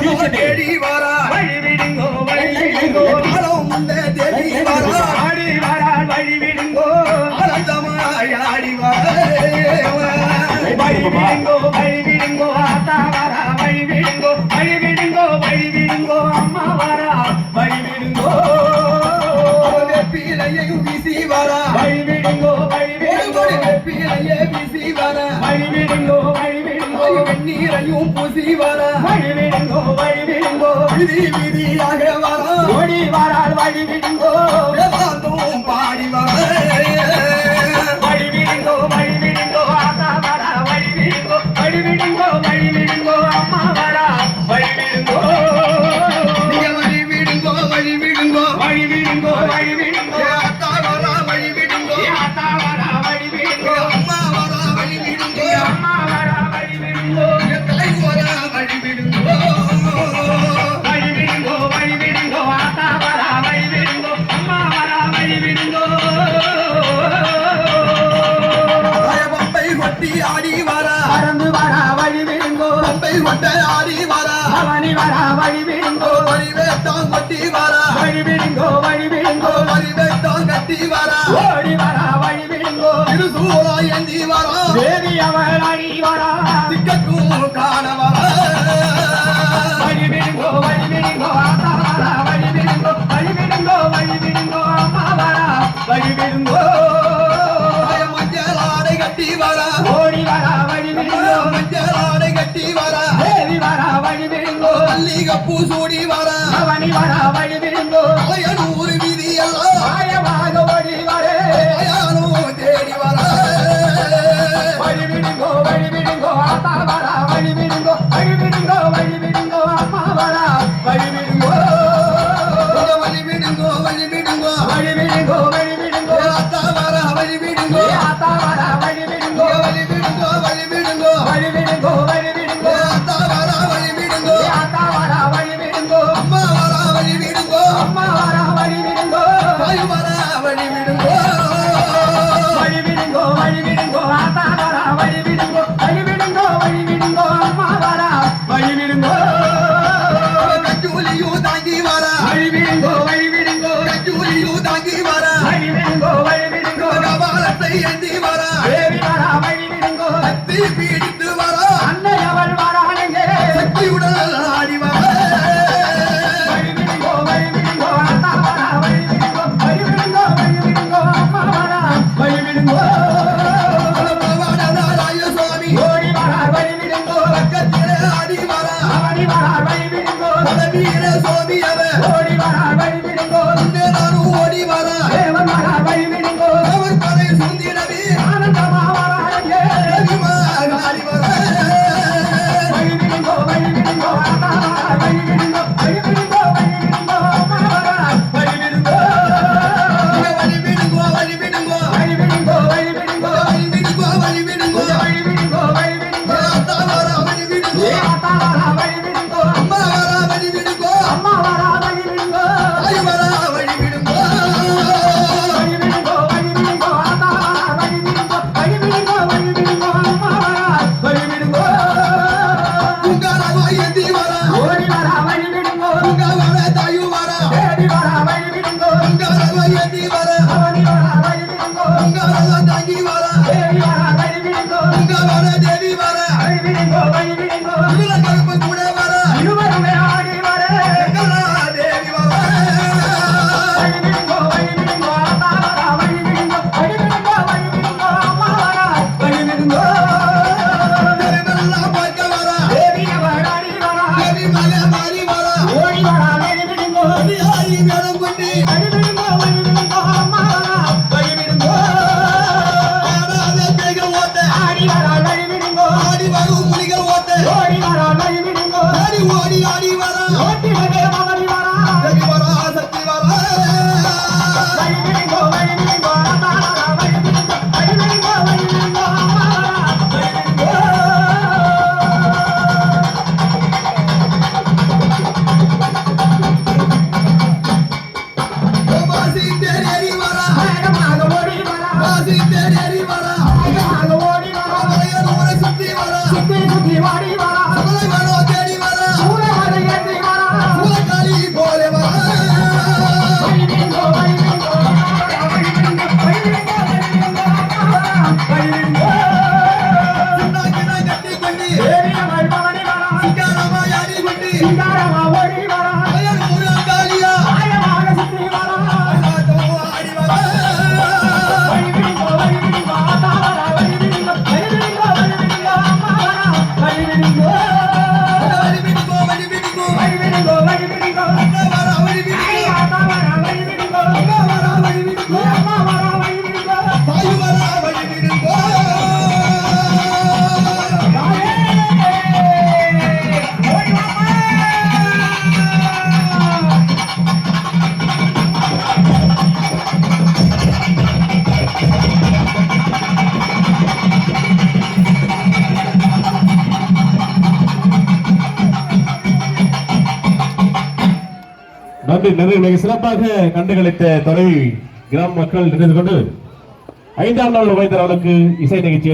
தேடி வாரா. வழி விடுங்கோ வழி விடுங்கோ ஆளம் முன்னே தேடி வாரா. ஆடி வாரா வழி விடுங்கோ ஆனந்தமாய் ஆடி வாரா வழி விடுங்கோ வழி விடுங்கோ ஆத்தா வாரா. வழி விடுங்கோ வழி விடுங்கோ வழி விடுங்கோ அம்மா வழி விடுங்கோ விதி விதியாக வர ஓடி வரால் வழி விடுங்கோ வாரா. பறந்து வரா வழி விழுங்கோ. பம்பை கொண்ட ஆடி வாரா. அவனி வரா வழி விழுங்கோ. வழி வேட்டான் கொட்டி வாரா. வழி விழுங்கோ வழி விழுங்கோ. வழி வேட்டான் கட்டி வாரா. ஓடி வரா வழி விழுங்கோ. திருசூலா ஏந்தி வாரா. தேவி அவள் அடி வாரா. திக்கக்கும் காண வாரா. சிகப்பு சூடி வர. அவனி வர வழிவிருந்தோ அலையனூர் விதி எல்லாம் மாயமாக வழி வர. அயானோ தேடி வர வழிவிடுங்கோ வழிவிடுங்கோ தாங்கி வரா. கபாலத்தை ஏந்தி வரா. சக்தி பீடித்து வரா. சக்தியுடன் ஆடி வரா. ஆடி வரா. சோதி அவர். ஓடி வரா நன்றி நன்றி மிக சிறப்பாக கண்டுகளித்த தொலை கிராம மக்கள் நினைந்து கொண்டு ஐந்தாம் நாள் வைத்தவர்களுக்கு இசை நிகழ்ச்சி